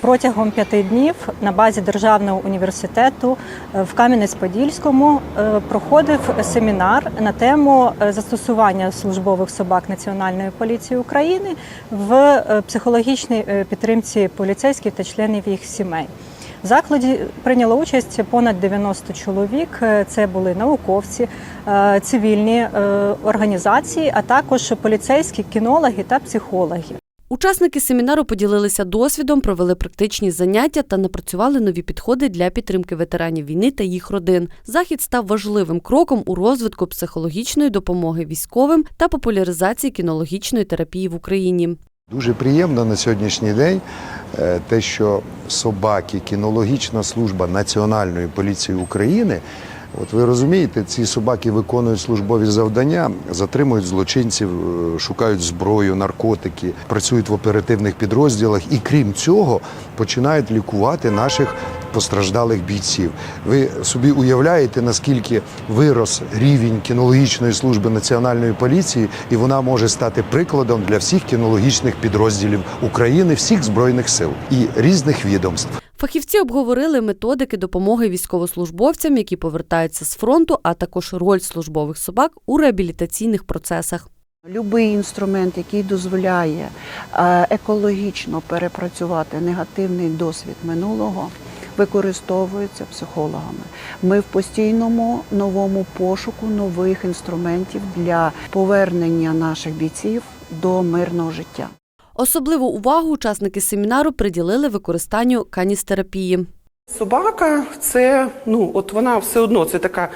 Протягом п'яти днів на базі Державного університету е, в Кам'янець-Подільському е, проходив семінар на тему е, застосування службових собак Національної поліції України в психологічній підтримці поліцейських та членів їх сімей. В закладі прийняло участь понад 90 чоловік. Це були науковці, цивільні організації, а також поліцейські, кінологи та психологи. Учасники семінару поділилися досвідом, провели практичні заняття та напрацювали нові підходи для підтримки ветеранів війни та їх родин. Захід став важливим кроком у розвитку психологічної допомоги військовим та популяризації кінологічної терапії в Україні. Дуже приємно на сьогоднішній день е, те, що собаки, кінологічна служба Національної поліції України. От ви розумієте, ці собаки виконують службові завдання, затримують злочинців, е, шукають зброю, наркотики, працюють в оперативних підрозділах і крім цього починають лікувати наших постраждалих бійців. Ви собі уявляєте, наскільки вирос рівень кінологічної служби національної поліції, і вона може стати прикладом для всіх кінологічних підрозділів України, всіх збройних сил і різних відомств. Фахівці обговорили методики допомоги військовослужбовцям, які повертаються з фронту, а також роль службових собак у реабілітаційних процесах. Любий інструмент, який дозволяє е, екологічно перепрацювати негативний досвід минулого, використовується психологами. Ми в постійному новому пошуку нових інструментів для повернення наших бійців до мирного життя. Особливу увагу учасники семінару приділили використанню каністерапії. Собака це ну от вона все одно це така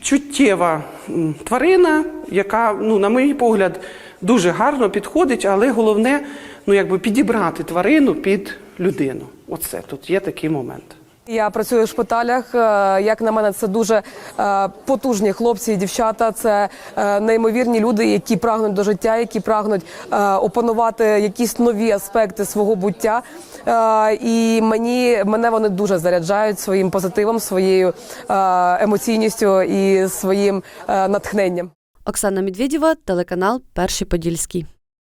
чуттєва тварина, яка, ну, на мій погляд, дуже гарно підходить, але головне ну, якби підібрати тварину під людину. Оце тут є такий момент. Я працюю в шпиталях. Е, Як на мене, це дуже е, потужні хлопці і дівчата. Це е, неймовірні люди, які прагнуть до життя, які прагнуть опанувати якісь нові аспекти свого буття. І мені мене вони дуже заряджають своїм позитивом, своєю емоційністю і своїм натхненням. Оксана Медведєва, телеканал Перший Подільський.